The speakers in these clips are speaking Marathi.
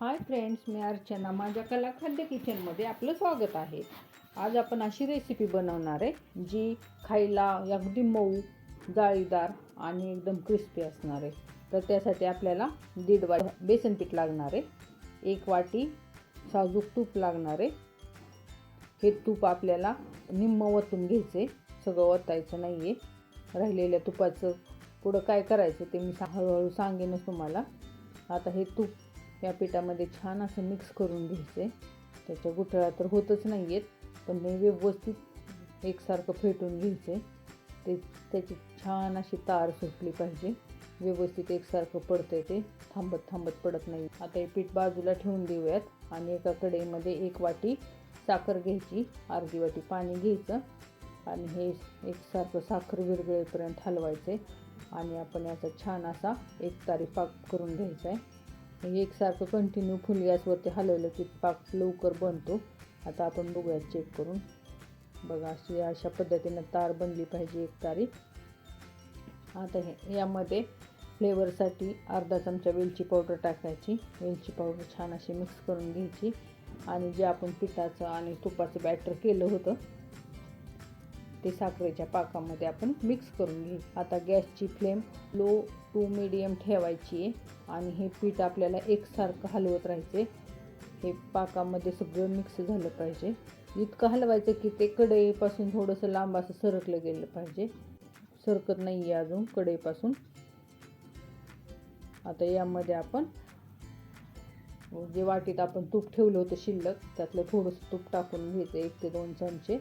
हाय फ्रेंड्स मी अर्चना. माझ्या कलाखाद्य किचनमध्ये आपलं स्वागत आहे. आज आपण अशी रेसिपी बनवणार आहे जी खायला अगदी मऊ जाळीदार आणि एकदम क्रिस्पी असणार आहे. तर त्यासाठी आपल्याला दीड वाट बेसन पीठ लागणार आहे एक वाटी साजूक तूप लागणार आहे. हे तूप आपल्याला निम्म वतून घ्यायचे सगळं ओतायचं नाही आहे राहिलेल्या तुपाचं पुढं काय करायचं ते मी सा हळूहळू सांगेनच तुम्हाला. आता हे तूप या पिठामध्ये छान असं मिक्स करून घ्यायचे. त्याच्या गुठळ्या तर होतच नाही आहेत पण हे व्यवस्थित एकसारखं फेटून घ्यायचे. ते त्याची छान अशी तार सुटली पाहिजे. व्यवस्थित एकसारखं पडतं आहे ते. थांबत थांबत पडत नाही. आता हे पीठ बाजूला ठेवून देऊयात. आणि एका कडेमध्ये एक वाटी साखर घ्यायची. अर्धी वाटी पाणी घ्यायचं. आणि हे एकसारखं साखर विरघळेपर्यंत हलवायचे आणि आपण याचा छान असा एक तारी पाक करून घ्यायचा आहे एकसारखं कंटिन्यू फुल गॅसवरती हलवलं की पाक लवकर बनतो. आता आपण बघूयात चेक करून. बघा अशी अशा पद्धतीनं तार बनली पाहिजे एक तारी. आता हे यामध्ये फ्लेवरसाठी अर्धा चमचा वेलची पावडर टाकायची. वेलची पावडर छान अशी मिक्स करून घ्यायची. आणि जे आपण पिठाचं आणि तुपाचं बॅटर केलं होतं ते साखरेच्या पाकामध्ये आपण मिक्स करून घेऊ. आता गॅसची फ्लेम लो टू मिडियम ठेवायची आहे आणि हे पीठ आपल्याला एकसारखं हलवत राहायचे हे पाकामध्ये सगळं मिक्स झालं पाहिजे. इतकं हलवायचं की ते कढईपासून थोडंसं लांब असं सरकलं गेलं पाहिजे. सरकत नाही आहे अजून कढईपासून. आता यामध्ये आपण जे वाटीत आपण तूप ठेवलं होतं शिल्लक त्यातलं थोडंसं तूप टाकून घ्यायचं एक ते दोन चमचे.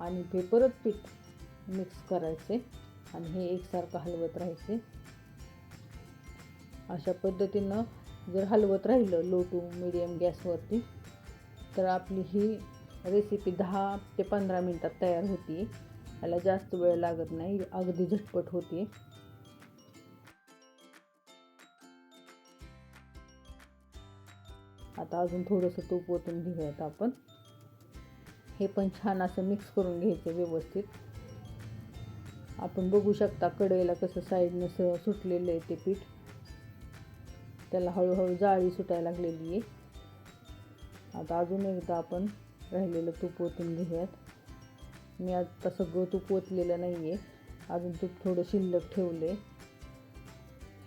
आणि ते परत पीठ मिक्स करायचे आणि हे एकसारखं हलवत राहायचे. अशा पद्धतीनं जर हलवत राहिलं लो टू मिडियम गॅसवरती तर आपली ही रेसिपी दहा ते पंधरा मिनटात तयार होती. याला जास्त वेळ लागत नाही अगदी झटपट होती. आता अजून थोडंसं तूप ओतून घेऊयात आपण. हे पण छान असं मिक्स करून घ्यायचं व्यवस्थित. आपण बघू शकता कढईला कसं साईडनं स सुटलेलं आहे ते पीठ. त्याला हळूहळू जाळी सुटायला लागलेली आहे. आता अजून एकदा आपण राहिलेलं तूप ओतून घेऊयात. मी आता सगळं तूप ओतलेलं नाही आहे अजून तूप थोडं शिल्लक ठेवले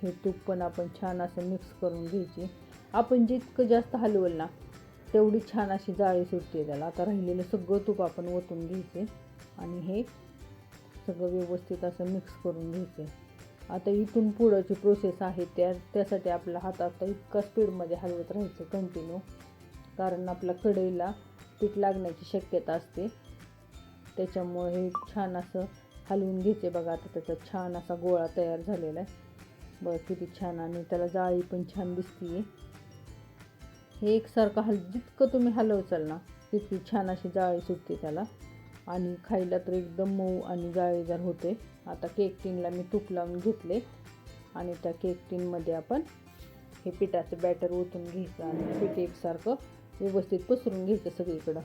हे तूप पण आपण छान असं मिक्स करून घ्यायची. आपण जितकं जास्त हलवल ना तेवढी छान अशी जाळी सुटते त्याला. आता राहिलेलं सगळं तूप आपण ओतून घ्यायचे आणि हे सगळं व्यवस्थित असं मिक्स करून घ्यायचे. आता इथून पुढंची प्रोसेस आहे त्या त्यासाठी आपला हात आता इतका स्पीडमध्ये हलवत राहायचं कंटिन्यू कारण आपल्या कढईला पीठ लागण्याची शक्यता असते. त्याच्यामुळे हे छान असं हलवून घ्यायचे बघा. आता त्याचा छान असा गोळा तयार झालेला आहे. बघा किती छान आणि त्याला जाळी पण छान दिसते हे एकसारखं हल जितकं तुम्ही हलवचाल ना तितकी छान अशी जाळी सुटते त्याला. आणि खायला तर एकदम मऊ आणि जाळीदार होते. आता केक टीनला मी तूप लावून घेतले. आणि त्या केक टीनमध्ये आपण हे पिठाचं बॅटर ओतून घ्यायचं आणि पीठ एकसारखं व्यवस्थित पसरून घ्यायचं सगळीकडं.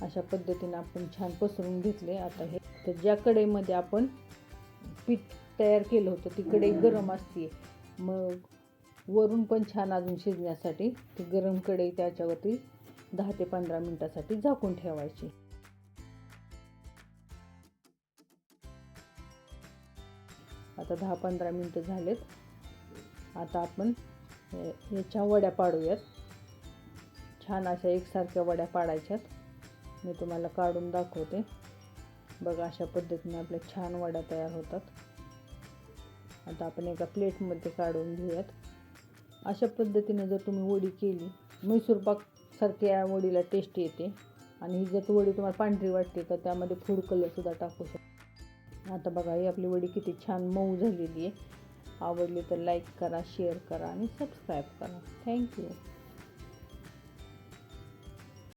अशा पद्धतीनं आपण छान पसरून घेतले. आता हे तर ज्या कढईमध्ये आपण पीठ तयार केलं होतं ती कढई गरम असते मग वरून पण छान अजून शिजण्यासाठी ती गरम कढई त्याच्यावरती दहा ते पंधरा मिनटासाठी झाकून ठेवायची. आता दहा पंधरा मिनटं झालेत. आता आपण याच्या वड्या पाडूयात. छान अशा एकसारख्या वड्या पाडायच्यात. मी तुम्हाला काढून दाखवते. बघा अशा पद्धतीने आपल्या छान वड्या तयार होतात. आता आपण एका प्लेटमध्ये काढून घेऊयात. अशा पद्धतीने जर तुम्ही वडी केली मैसूर पाकसारख्या वडीला टेस्ट येते. आणि ही जर वडी तुम्हाला पांढरी वाटते तर त्यामध्ये फूड कलरसुद्धा टाकू शकतो. आता बघा ही आपली वडी किती छान मऊ झालेली आहे. आवडली तर लाईक करा शेअर करा आणि सबस्क्राईब करा. थँक्यू